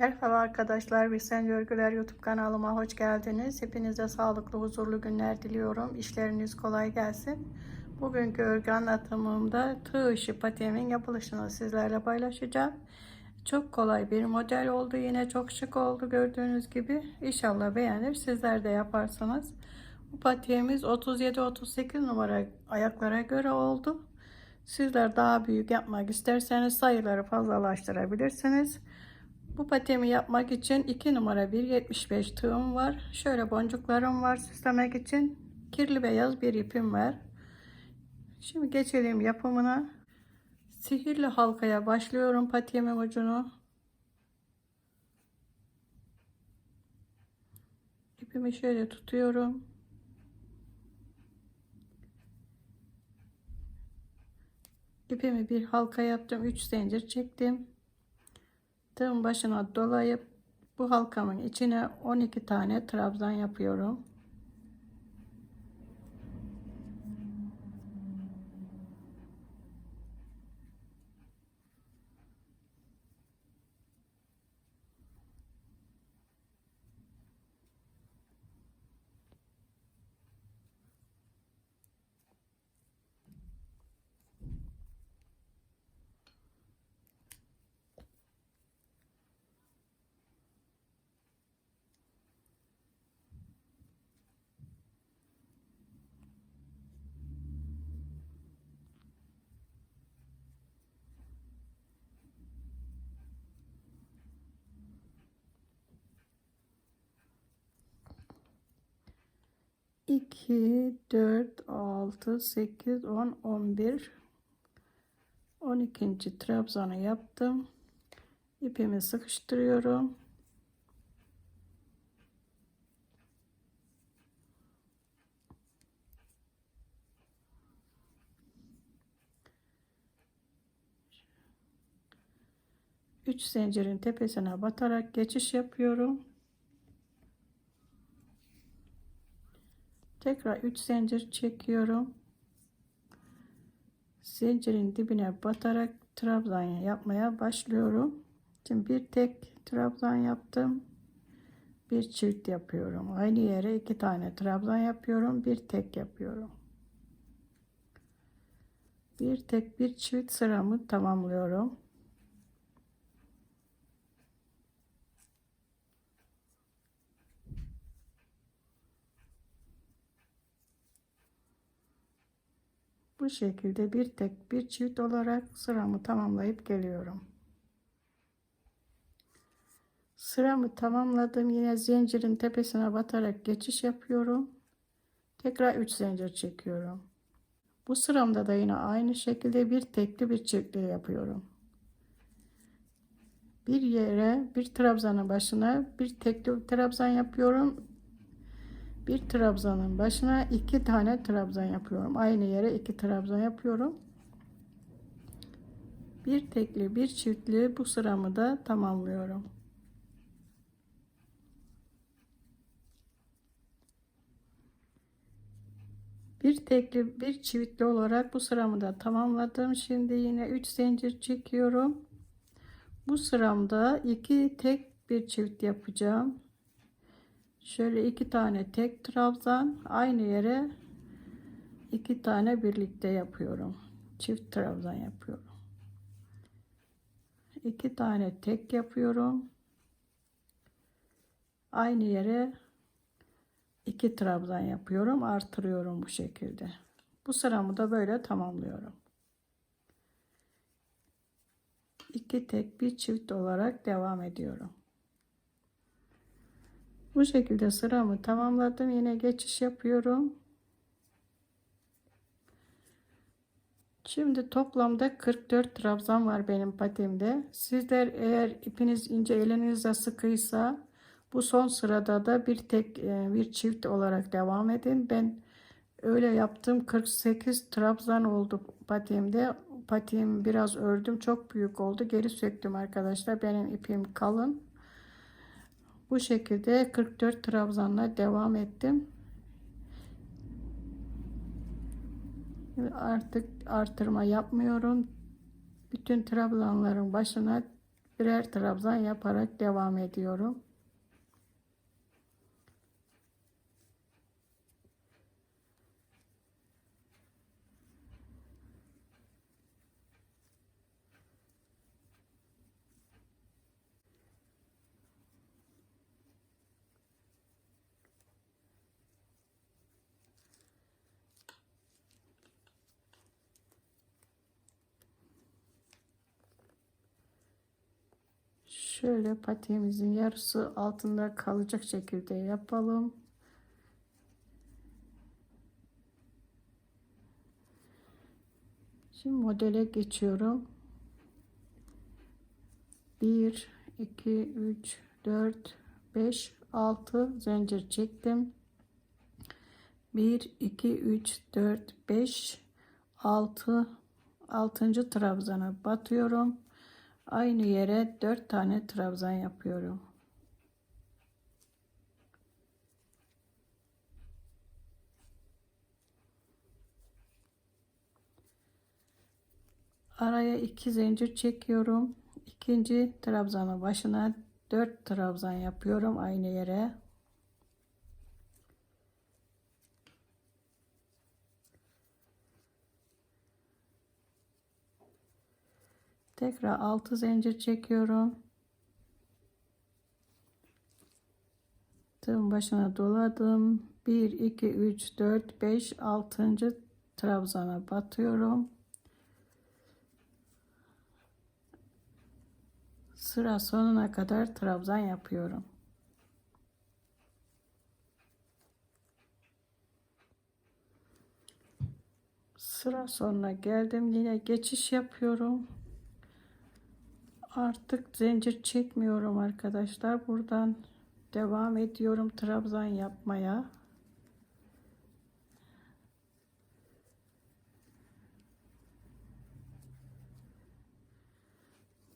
Merhaba arkadaşlar, Bilsen Görgüler YouTube kanalıma hoş geldiniz. Hepinize sağlıklı, huzurlu günler diliyorum. İşleriniz kolay gelsin. Bugünkü örgü anlatımımda tığ işi patiğimin yapılışını sizlerle paylaşacağım. Çok kolay bir model oldu. Yine çok şık oldu gördüğünüz gibi. İnşallah beğenir. Sizler de yaparsanız. Bu patiğimiz 37-38 numara ayaklara göre oldu. Sizler daha büyük yapmak isterseniz sayıları fazlalaştırabilirsiniz. Bu patemi yapmak için 2 numara 1.75 tığım var. Şöyle boncuklarım var süslemek için. Kirli beyaz bir ipim var. Şimdi geçelim yapımına. Sihirli halkaya başlıyorum patiğimin ucunu. İpimi şöyle tutuyorum. İpimi bir halka yaptım. 3 zincir çektim. Tığın başına dolayıp bu halkamın içine 12 tane trabzan yapıyorum. İki, dört, altı, sekiz, on, on bir, on ikinci trabzanı yaptım. İpimi sıkıştırıyorum. Üç zincirin tepesine batarak geçiş yapıyorum. Tekrar 3 zincir çekiyorum. Zincirin dibine batarak trabzan yapmaya başlıyorum. Şimdi bir tek trabzan yaptım. Bir çift yapıyorum. Aynı yere iki tane trabzan yapıyorum. Bir tek yapıyorum. Bir tek bir çift sıramı tamamlıyorum. Bu şekilde bir tek bir çift olarak sıramı tamamlayıp geliyorum. Sıramı tamamladım. Yine zincirin tepesine batarak geçiş yapıyorum. Tekrar 3 zincir çekiyorum. Bu sıramda da yine aynı şekilde bir tekli bir çiftli yapıyorum. Bir yere bir trabzanın başına bir tekli trabzan yapıyorum bir trabzanın başına iki tane trabzan yapıyorum. Aynı yere iki trabzan yapıyorum. Bir tekli bir çiftli bu sıramı da tamamlıyorum. Bir tekli bir çiftli olarak bu sıramı da tamamladım. Şimdi yine 3 zincir çekiyorum. Bu sıramda iki tek bir çift yapacağım. Şöyle iki tane tek trabzan aynı yere iki tane birlikte yapıyorum. Çift trabzan yapıyorum. İki tane tek yapıyorum. Aynı yere iki trabzan yapıyorum. Artırıyorum bu şekilde. Bu sıramı da böyle tamamlıyorum. İki tek bir çift olarak devam ediyorum. Bu şekilde sıramı tamamladım. Yine geçiş yapıyorum. Şimdi toplamda 44 trabzan var benim patimde. Sizler eğer ipiniz ince elinizde sıkıysa bu son sırada da bir tek e, bir çift olarak devam edin. Ben öyle yaptım. 48 trabzan oldu patimde. Patiğim biraz ördüm. Çok büyük oldu. Geri söktüm arkadaşlar. Benim ipim kalın. Bu şekilde 44 trabzanla devam ettim. Artık artırma yapmıyorum. Bütün trabzanların başına birer trabzan yaparak devam ediyorum. Şöyle patiğimizin yarısı altında kalacak şekilde yapalım. Şimdi modele geçiyorum. 1 2 3 4 5 6 zincir çektim. 1 2 3 4 5 6 6. trabzana batıyorum. Aynı yere 4 tane trabzan yapıyorum. Araya 2 zincir çekiyorum. İkinci trabzanın başına 4 trabzan yapıyorum aynı yere. Tekrar 6 zincir çekiyorum. Tığın başına doladım. 1 2 3 4 5 6. trabzana batıyorum. Sıra sonuna kadar trabzan yapıyorum. Sıra sonuna geldim. Yine geçiş yapıyorum artık zincir çekmiyorum arkadaşlar. Buradan devam ediyorum trabzan yapmaya.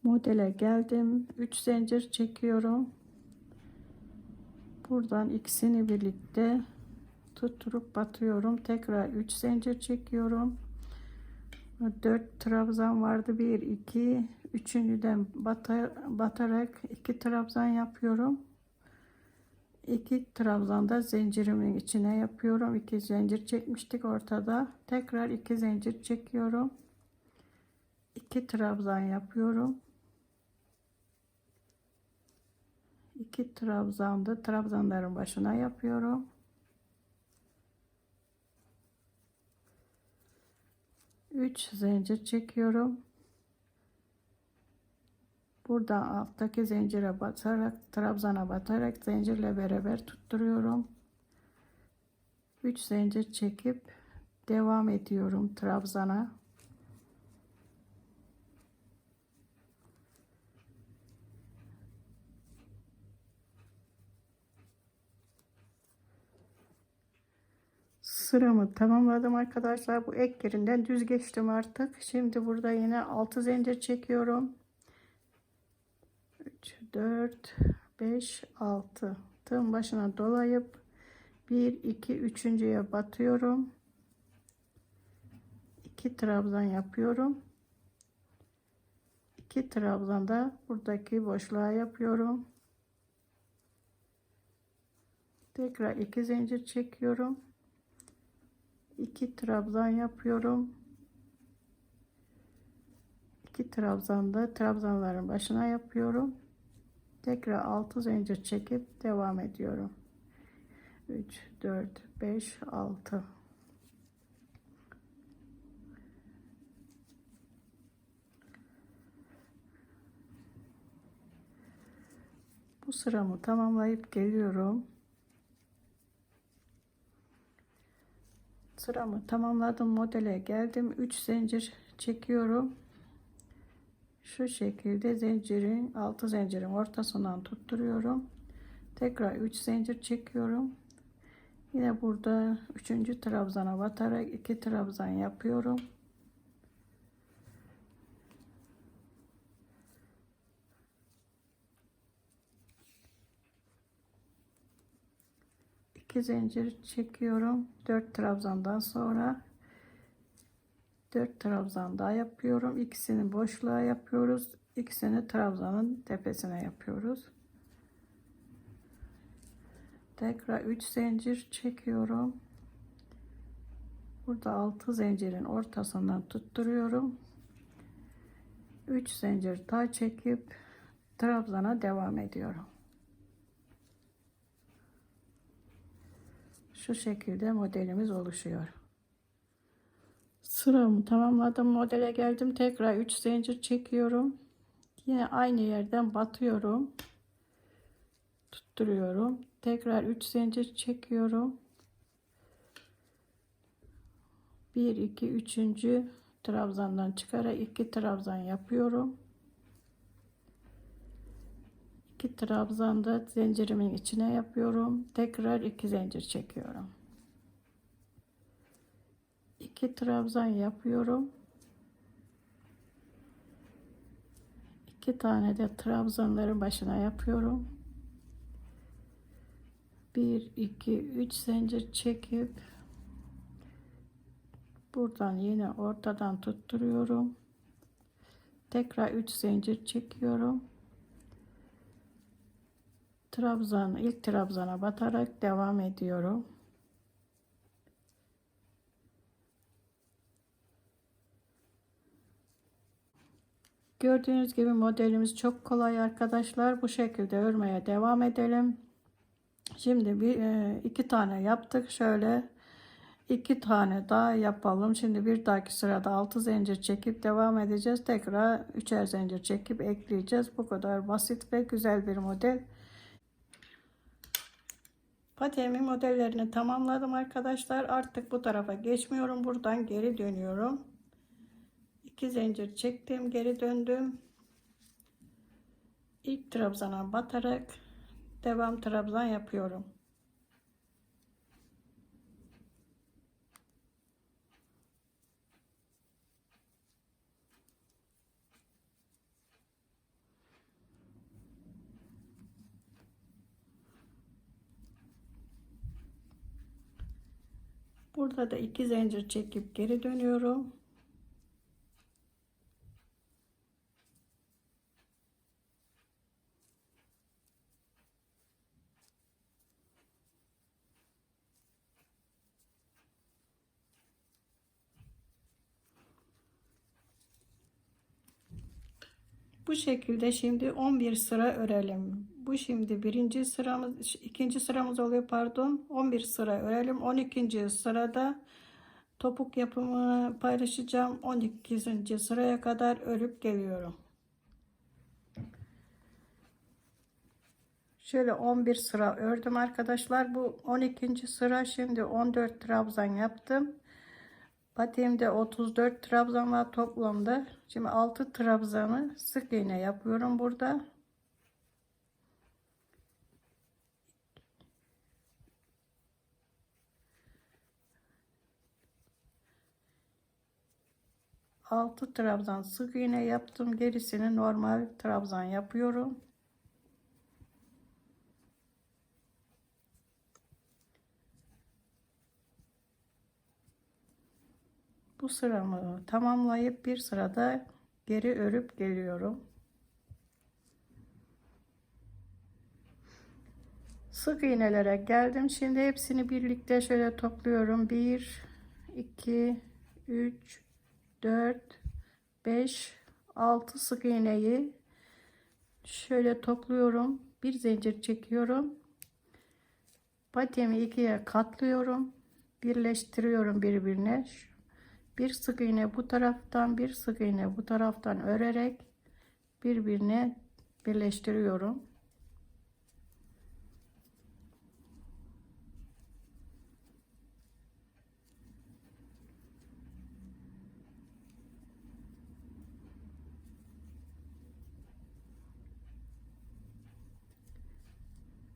Modele geldim. 3 zincir çekiyorum. Buradan ikisini birlikte tutturup batıyorum. Tekrar 3 zincir çekiyorum. 4 trabzan vardı. 1 2 üçüncüden batar, batarak iki trabzan yapıyorum. İki trabzan da zincirimin içine yapıyorum. İki zincir çekmiştik ortada. Tekrar iki zincir çekiyorum. İki trabzan yapıyorum. İki trabzan da trabzanların başına yapıyorum. Üç zincir çekiyorum. Burada alttaki zincire batarak, trabzana batarak zincirle beraber tutturuyorum. 3 zincir çekip devam ediyorum trabzana. Sıramı tamamladım arkadaşlar. Bu ek yerinden düz geçtim artık. Şimdi burada yine 6 zincir çekiyorum. 4 5 6 tığın başına dolayıp 1 2 üçüncüye batıyorum 2 trabzan yapıyorum 2 trabzan da buradaki boşluğa yapıyorum tekrar 2 zincir çekiyorum 2 trabzan yapıyorum. 2 trabzan da trabzanların başına yapıyorum. Tekrar 6 zincir çekip devam ediyorum. 3 4 5 6 bu sıramı tamamlayıp geliyorum sıramı tamamladım modele geldim. 3 zincir çekiyorum. Şu şekilde zincirin altı zincirin ortasından tutturuyorum. Tekrar 3 zincir çekiyorum. Yine burada üçüncü trabzana batarak iki trabzan yapıyorum iki zincir çekiyorum 4 trabzandan sonra 4 trabzan daha yapıyorum. İkisini boşluğa yapıyoruz. İkisini trabzanın tepesine yapıyoruz. Tekrar 3 zincir çekiyorum. Burada 6 zincirin ortasından tutturuyorum. 3 zincir daha çekip trabzana devam ediyorum. Şu şekilde modelimiz oluşuyor. Sıramı tamamladım. Modele geldim. Tekrar 3 zincir çekiyorum. Yine aynı yerden batıyorum. Tutturuyorum. Tekrar 3 zincir çekiyorum. 1 2 3. trabzandan çıkarak 2 trabzan yapıyorum. 2 trabzan da zincirimin içine yapıyorum. Tekrar 2 zincir çekiyorum. 2 trabzan yapıyorum. 2 tane de trabzanların başına yapıyorum. 1 2 3 zincir çekip buradan yine ortadan tutturuyorum. Tekrar 3 zincir çekiyorum. Trabzan ilk trabzana batarak devam ediyorum. Gördüğünüz gibi modelimiz çok kolay arkadaşlar. Bu şekilde örmeye devam edelim. Şimdi bir e, iki tane yaptık. Şöyle iki tane daha yapalım. Şimdi bir dahaki sırada altı zincir çekip devam edeceğiz. Tekrar üçer zincir çekip ekleyeceğiz. Bu kadar basit ve güzel bir model. Patemi modellerini tamamladım arkadaşlar. Artık bu tarafa geçmiyorum. Buradan geri dönüyorum. 2 zincir çektim. Geri döndüm. İlk trabzana batarak devam trabzan yapıyorum. Burada da iki zincir çekip geri dönüyorum. Bu şekilde şimdi 11 sıra örelim. Bu şimdi birinci sıramız, ikinci sıramız oluyor pardon. 11 sıra örelim. 12. sırada topuk yapımını paylaşacağım. 12. sıraya kadar örüp geliyorum. Şöyle 11 sıra ördüm arkadaşlar. Bu 12. sıra şimdi 14 trabzan yaptım. Patiğimde 34 trabzan var toplamda. Şimdi 6 trabzanı sık iğne yapıyorum burada. Altı trabzan sık iğne yaptım. Gerisini normal trabzan yapıyorum. bu sıramı tamamlayıp bir sırada geri örüp geliyorum. Sık iğnelere geldim. Şimdi hepsini birlikte şöyle topluyorum. 1 2 3 4 5 6 sık iğneyi şöyle topluyorum. Bir zincir çekiyorum. Patemi ikiye katlıyorum. Birleştiriyorum birbirine bir sık iğne bu taraftan bir sık iğne bu taraftan örerek birbirine birleştiriyorum.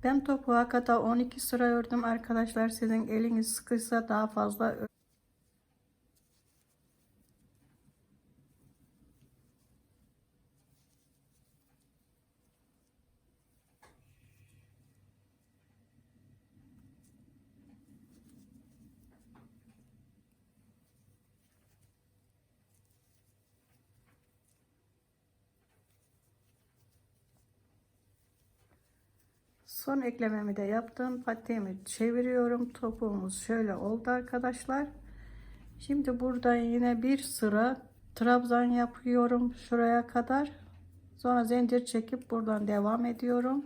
Ben topuğa kadar 12 sıra ördüm arkadaşlar. Sizin eliniz sıkıysa daha fazla Son eklememi de yaptım. Patiğimi çeviriyorum. Topuğumuz şöyle oldu arkadaşlar. Şimdi buradan yine bir sıra trabzan yapıyorum şuraya kadar. Sonra zincir çekip buradan devam ediyorum.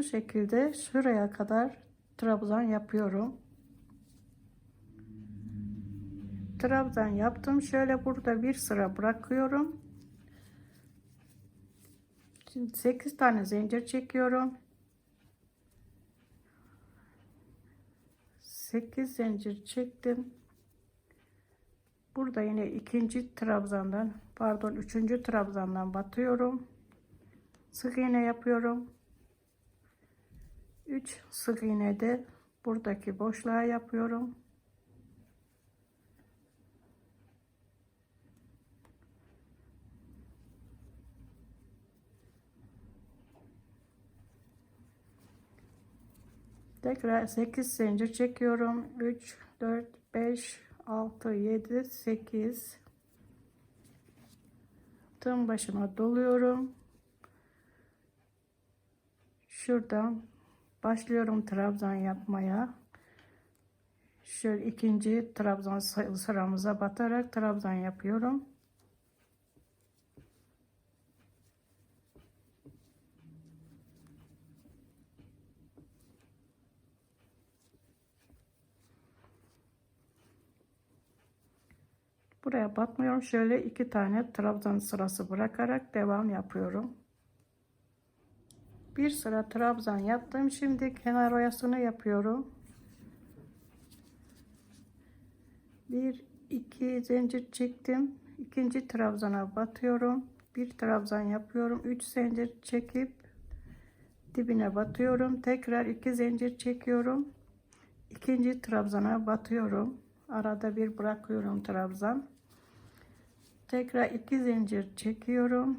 Şu şekilde şuraya kadar trabzan yapıyorum. Trabzan yaptım. Şöyle burada bir sıra bırakıyorum. Şimdi 8 tane zincir çekiyorum. 8 zincir çektim. Burada yine ikinci trabzandan pardon üçüncü trabzandan batıyorum. Sık iğne yapıyorum. 3 sık iğne de buradaki boşluğa yapıyorum. Tekrar 8 zincir çekiyorum. 3 4 5 6 7 8 tığın başına doluyorum. Şuradan başlıyorum trabzan yapmaya. Şöyle ikinci trabzan sıramıza batarak trabzan yapıyorum. Buraya batmıyorum. Şöyle iki tane trabzan sırası bırakarak devam yapıyorum. Bir sıra trabzan yaptım. Şimdi kenar oyasını yapıyorum. Bir iki zincir çektim. İkinci trabzana batıyorum. Bir trabzan yapıyorum. Üç zincir çekip dibine batıyorum. Tekrar iki zincir çekiyorum. İkinci trabzana batıyorum. Arada bir bırakıyorum trabzan. Tekrar iki zincir çekiyorum.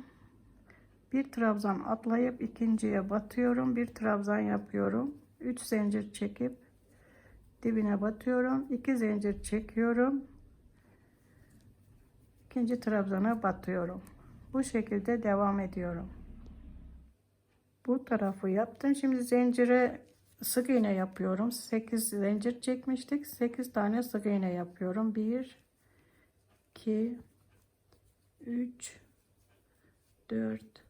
Bir trabzan atlayıp ikinciye batıyorum. Bir trabzan yapıyorum. Üç zincir çekip dibine batıyorum. iki zincir çekiyorum. İkinci trabzana batıyorum. Bu şekilde devam ediyorum. Bu tarafı yaptım. Şimdi zincire sık iğne yapıyorum. 8 zincir çekmiştik. 8 tane sık iğne yapıyorum. 1 2 3 4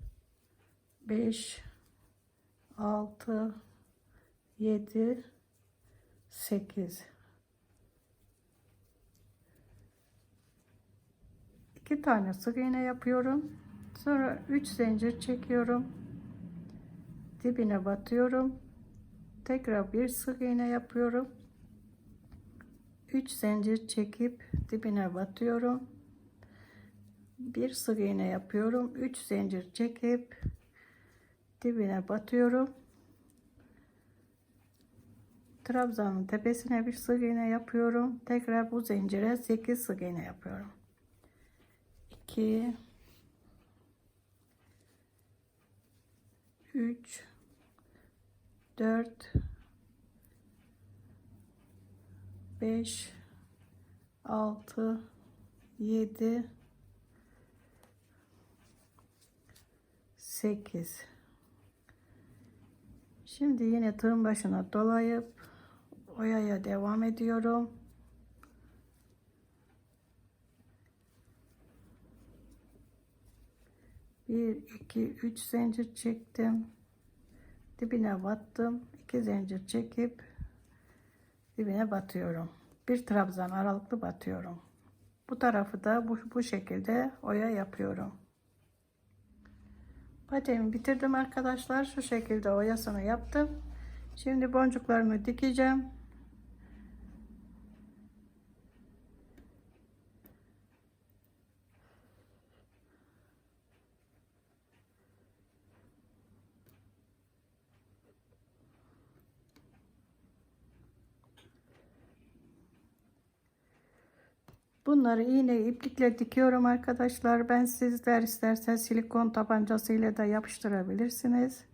5 6 7 8 2 tane sık iğne yapıyorum. Sonra 3 zincir çekiyorum. Dibine batıyorum. Tekrar bir sık iğne yapıyorum. 3 zincir çekip dibine batıyorum. Bir sık iğne yapıyorum. 3 zincir çekip dibine batıyorum. Trabzanın tepesine bir sık iğne yapıyorum. Tekrar bu zincire 8 sık iğne yapıyorum. 2 3 4 5 6 7 8 Şimdi yine tığın başına dolayıp oyaya devam ediyorum. Bir, iki, üç zincir çektim. Dibine battım. iki zincir çekip dibine batıyorum. Bir trabzan aralıklı batıyorum. Bu tarafı da bu, bu şekilde oya yapıyorum. Patenimi bitirdim arkadaşlar. Şu şekilde oyasını yaptım. Şimdi boncuklarımı dikeceğim. Bunları iğne iplikle dikiyorum arkadaşlar. Ben sizler isterseniz silikon tabancasıyla da yapıştırabilirsiniz.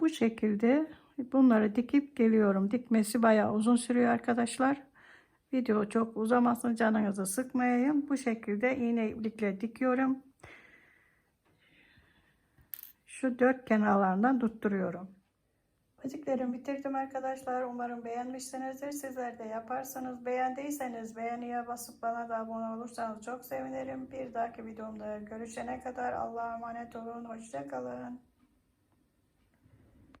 Bu şekilde bunları dikip geliyorum. Dikmesi bayağı uzun sürüyor arkadaşlar. Video çok uzamasın canınızı sıkmayayım. Bu şekilde iğne iplikle dikiyorum. Şu dört kenarlarından tutturuyorum. Bacıklarımı bitirdim arkadaşlar. Umarım beğenmişsinizdir. Sizler de yaparsanız beğendiyseniz beğeniye basıp bana da abone olursanız çok sevinirim. Bir dahaki videomda görüşene kadar Allah'a emanet olun. Hoşçakalın.